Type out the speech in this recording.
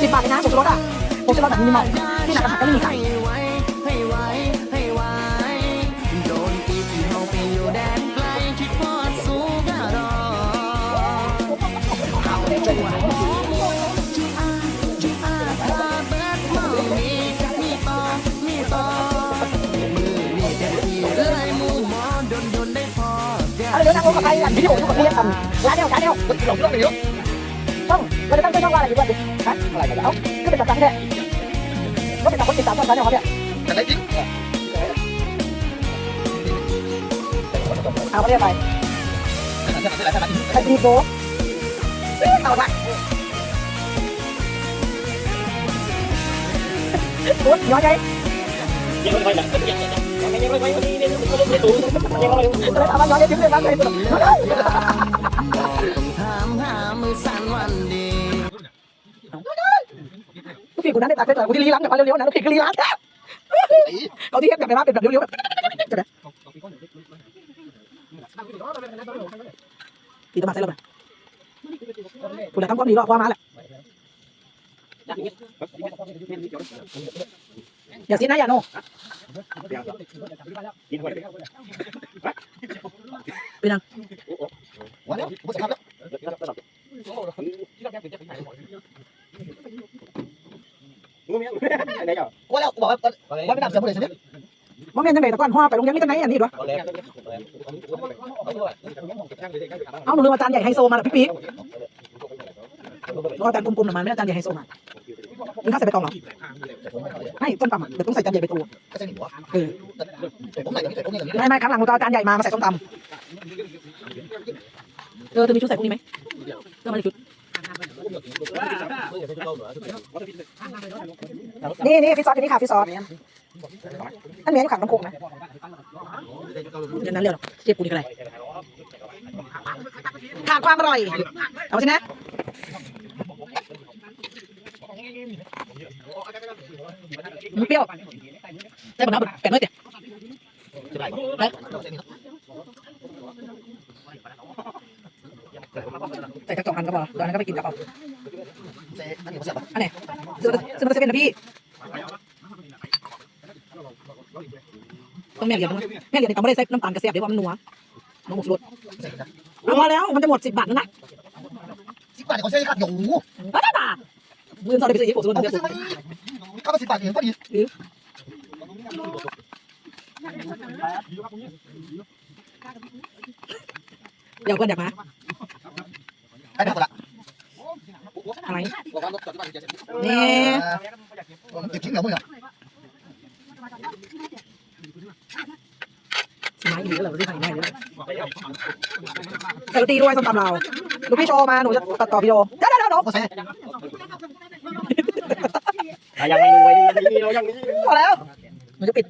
สิบบาทเลยนะผงชูรสอะผงชูรสแบบมินิมอลที่ไหนอาหารก็ไม่มีขายให้ไว้ให้ไว้ให้ไว้โดนตีที่เฮาไปอยู่แดนไกลคิดพอดสู้กะ รอเฮาจวนจุอาจุอาพาเบิดเมามีมีต่อมีต่อมือนี่เต็มที่เลยหมู่หมอดนดนได้พอเดี๋ยวเอาเดี๋ยวนั่งรถกับใครอันวิดีโออยู่กับพี่ทำร้านเดียวร้านเดียวเราต้องไปเยอะต้องเราจะตั้งชื่อช่องว่าอะไรดีกว่าดิฮะอะไรกันเอ้าก็เป็นแบบนั้นแหละก็เป็นแบบคนติดตามช่องร้านเดียวเขาเนี่ยแต่ได้จริงเอาเขาเรียกไปไอ้ดีโบเอาละโอ้ยย้อนใจยังไม่ค่อยหลังยังยังยังยังไม่ค่อยดีเนี่ยไม่ได้ตูยังไม่เลยเอามาย้อนใจจิ้มเลยนะเลยบอกต้อง พี่กูนั้นได้ตักได้แต่กูที่ลีลังแบบเร็วๆนะพี่ก็ลีลังเขาที่เฮ็ดแบบไปมาเป็นแบบเร็วๆแบบจะได้พี่ต้องมาใส่เราไปกูเลยทำความดีรอบความมาแหละอย่าซีนะอย่าโน่กินคนวันนี้ผมจะทำแล้วงูเมีย ไหนอะกูแล้วกูบอกว่าวันไม่ดับเสียงเลยใช่ไหมว่าแม่นยังไงตะก้อนห่อไปลงยังนี่กันไหนอันนี้ด้วยเอาหนูลืมอาจารย์ใหญ่ไฮโซมาพี่ปี๊กรออาจารย์กลมๆหน่อยมันไม่อาจารย์ใหญ่ไฮโซมามึงข้าใส่ใบตองหรอไม่ต้นตำอะเดี๋ยวต้องใส่จานใหญ่ไปตูก็ใช่หนิวะเออผมใส่อย่ใส่อย่างนี้ไม่ไม่ครั้งหลังหนูจะเอาจานใหญ่มามาใส่ส้มตำเออเธอมีชุดใส่พวกนี้ไหมเธอมาในชุด นี่นี่ฟิซซอสที่นี่ค่ะฟิซซอสอันนี้อยู่ขังน้ำคงนะเดี๋ยวนั้นเรียวหรอกเจ็บกูนี่ก็ไรขาดความอร่อยเอาสินะมันเปรี้ยวได้ปะนะแปะน้อยเตี๋ยใช่ไหมไปใส่กระจกอันก็พอตอนนั้นก็ไปกินกับเอา อันนี้ผมเสียบอันไหนซื้อมาซื้อมาเซเว่นนะพี่ต้องแม่เหลียมนะแม่เหลียมนี่ต้องไม่ได้ใส่น้ำตาลกระเสียบเดี๋ยวว่ามันนัวน้องหมกสใส่นะเอามาแล้วมันจะหมดสิบบาทนั่นนะสิบบาทเขาใช้ขาดหยูบ้าบ้ามือสอดไปซื้อยี่ปุ่นซื้อเอามาไปซื้ซื้ออมาข้าวสิบบาทเองก็ดีเดี๋ยวเพื่อนอยากมาได้หมดละ อะไรบอกว่ารถจอดที่บ้านเจ็ดสิบนี่มันเก็บทิ้งเหรอมึงอะสมัยอยู่แล้วเราได้ใส่ได้เลยใส่ตีด้วยส้มตำเราลูกพี่โชว์มาหนูจะตัดต่อวิดีโอเดี๋ยวเดี๋ยวเดี๋ยวก็ใส่ยังไม่รวยดีเรายังนี้พอแล้วหนูจะปิด